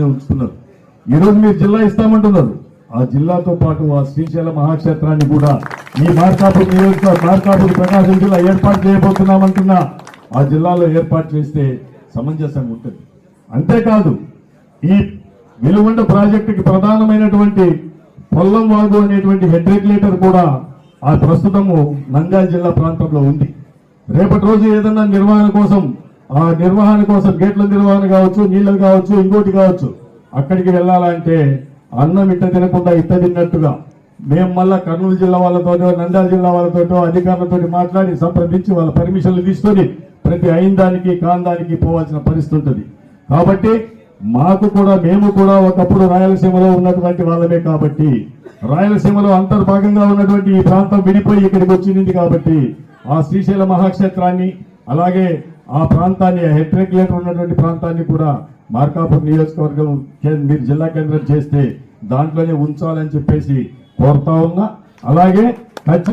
ఉంచుతున్నారు ఈ రోజు మీరు జిల్లా ఇస్తామంటున్నారు. ఆ జిల్లాతో పాటు ఆ శ్రీశైల మహాక్షేత్రాన్ని కూడా ఈ మార్కాపూర్ నియోజకవర్గ మార్కాపూర్ ప్రకాశం జిల్లా ఏర్పాటు చేయబోతున్నామంటున్నా. ఆ జిల్లాలో ఏర్పాటు చేస్తే సమంజసంగా ఉంటుంది. అంతేకాదు ఈ వెలుగొండ ప్రాజెక్టుకి ప్రధానమైనటువంటి పొల్లం వాగు అనేటువంటి హెడ్ రెగ్యులేటర్ కూడా ఆ ప్రస్తుతము నంద్యాల జిల్లా ప్రాంతంలో ఉంది. రేపటి రోజు ఏదన్నా నిర్వహణ కోసం ఆ నిర్వహణ కోసం గేట్ల నిర్వహణ కావచ్చు నీళ్ళు కావచ్చు ఇంకోటి కావచ్చు. అక్కడికి వెళ్ళాలంటే అన్నం ఇట్ట తినకుండా ఇట్ట తిన్నట్టుగా. మేము మళ్ళా కర్నూలు జిల్లా వాళ్ళతోటో నంద్యాల జిల్లా వాళ్ళతోటో అధికారులతో మాట్లాడి సంప్రదించి వాళ్ళ పర్మిషన్లు తీసుకొని ప్రతి అయిన దానికి కాందానికి పోవాల్సిన పరిస్థితి ఉంటుంది. కాబట్టి మాకు కూడా మేము కూడా ఒకప్పుడు రాయలసీమలో ఉన్నటువంటి వాళ్ళమే కాబట్టి రాయలసీమలో అంతర్భాగంగా ఉన్నటువంటి ఈ ప్రాంతం విడిపోయి ఇక్కడికి వచ్చింది కాబట్టి ఆ శ్రీశైల మహాక్షేత్రాన్ని అలాగే ఆ ప్రాంతాన్ని హెడ్ రెగ్యులేటర్ ఉన్నటువంటి ప్రాంతాన్ని కూడా మార్కాపూర్ నియోజకవర్గం మీరు జిల్లా కేంద్రం చేస్తే దాంట్లోనే ఉంచాలని చెప్పేసి కోరుతా ఉన్నా. అలాగే ఖచ్చితంగా